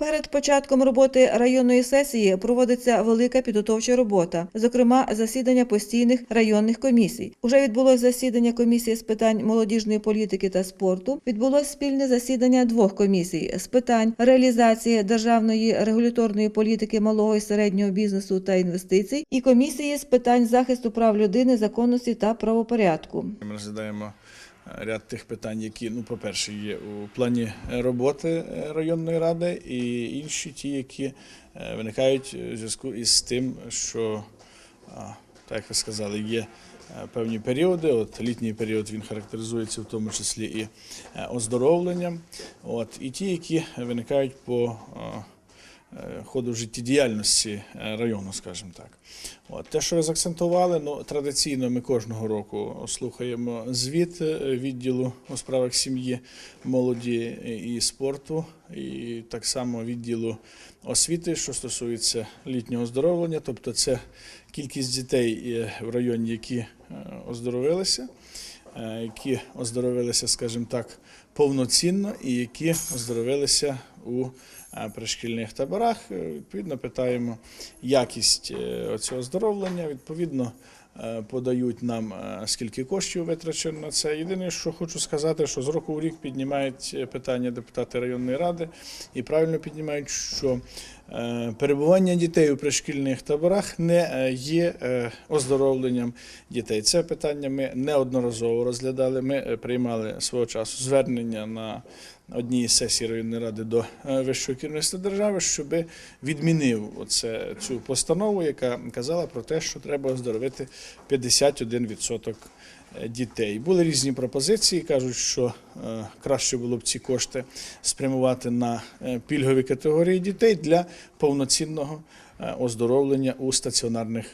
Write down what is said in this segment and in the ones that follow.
Перед початком роботи районної сесії проводиться велика підготовча робота, зокрема засідання постійних районних комісій. Уже відбулось засідання комісії з питань молодіжної політики та спорту. Відбулось спільне засідання двох комісій з питань реалізації державної регуляторної політики малого і середнього бізнесу та інвестицій, і комісії з питань захисту прав людини, законності та правопорядку. Ми розглядаємо ряд тих питань, які, ну, по-перше, є у плані е, роботи е, районної ради, і інші ті, які е, виникають у зв'язку із тим, що, так як ви сказали, є певні періоди. От літній період він характеризується в тому числі і оздоровленням. От, і ті, які виникають по ходу життєдіяльності е, району, скажімо так. От, те, що ви заакцентували, ну, традиційно ми кожного року слухаємо звіт е, відділу у справах сім'ї, молоді і спорту, і так само відділу освіти, що стосується літнього оздоровлення, тобто це кількість дітей е, в районі, які е, оздоровилися, е, які оздоровилися, скажімо так, повноцінно і які оздоровилися у е, пришкільних таборах. Е, Відповідно, питаємо якість е, цього оздоровлення. Відповідно, е, подають нам е, скільки коштів витрачено на це. Єдине, що хочу сказати, що з року в рік піднімають е, питання депутати районної ради і правильно піднімають, що е, перебування дітей у пришкільних таборах не е, є е, оздоровленням дітей. Це питання ми неодноразово розглядали. Ми е, приймали свого часу звернення на одній із сесій районної ради до е, вищого керівництва держави, щоб відмінив оце, цю постанову, яка казала про те, що треба оздоровити 51% дітей. Були різні пропозиції, кажуть, що е, краще було б ці кошти спрямувати на е, пільгові категорії дітей для повноцінного е, оздоровлення у стаціонарних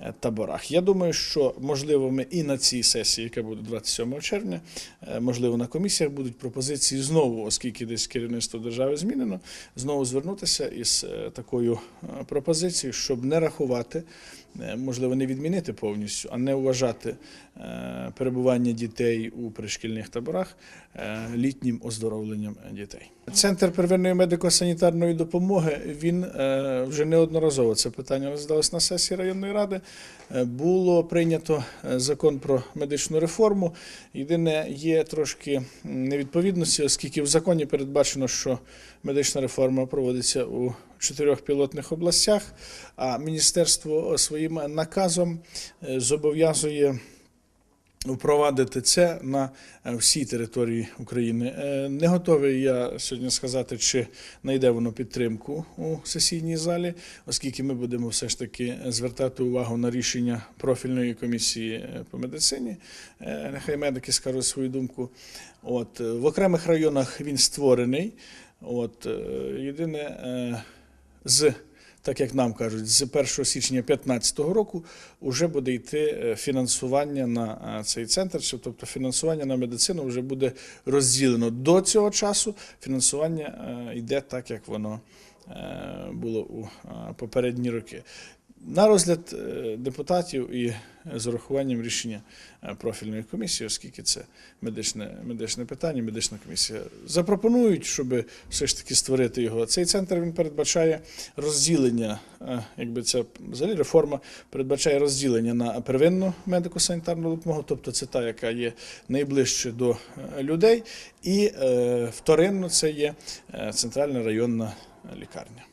е, таборах. Я думаю, що можливо ми і на цій сесії, яка буде 27 червня, е, можливо, на комісіях будуть пропозиції знову, оскільки десь керівництво держави змінено, знову звернутися із е, такою е, пропозицією, щоб не рахувати, е, можливо, не відмінити повністю, а не вважати е, перебування дітей у пришкільних таборах е, літнім оздоровленням дітей. Центр первинної медико-санітарної допомоги він е, вже неодноразово це питання розглядалось на сесії районної ради. Е, Було прийнято е, закон про медичну реформу. Єдине є трошки невідповідності, оскільки в законі передбачено, що медична реформа проводиться у чотирьох пілотних областях, а міністерство своїм наказом е, зобов'язує впровадити це на е, всій території України. Е, Не готовий я сьогодні сказати, чи знайде воно підтримку у сесійній залі, оскільки ми будемо все ж таки звертати увагу на рішення профільної комісії по медицині. Нехай медики скажуть свою думку. От в окремих районах він створений. От єдине з так як нам кажуть, з 1 січня 2015 року вже буде йти е, фінансування на е, цей центр, тобто фінансування на медицину вже буде розділено. До цього часу фінансування е, йде так, як воно було у попередні роки. На розгляд е, депутатів і з урахуванням рішення е, профільної комісії, оскільки це медичне, медичне питання, медична комісія запропонують, щоб все ж таки створити його. Цей центр він передбачає розділення, е, якби це взагалі реформа передбачає розділення на первинну медико-санітарну допомогу, тобто це та, яка є найближче до е, людей, і е, вторинно це є е, центральна районна лікарня.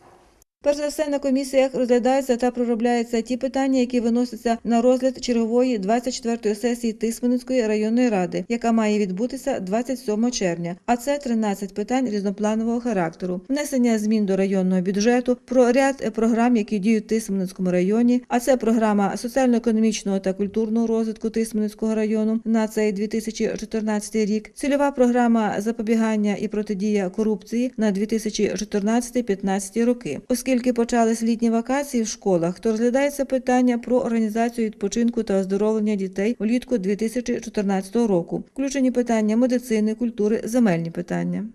Перш за все на комісіях розглядаються та проробляються ті питання, які виносяться на розгляд чергової 24-ї сесії Тисменницької районної ради, яка має відбутися 27 червня. А це 13 питань різнопланового характеру, внесення змін до районного бюджету, про ряд програм, які діють в Тисменницькому районі. А це програма соціально-економічного та культурного розвитку Тисменницького району на цей 2014 рік, цільова програма запобігання і протидія корупції на 2014-15 роки. Оскільки почались літні вакації в школах, то розглядається питання про організацію відпочинку та оздоровлення дітей влітку 2014 року. Включені питання медицини, культури, земельні питання.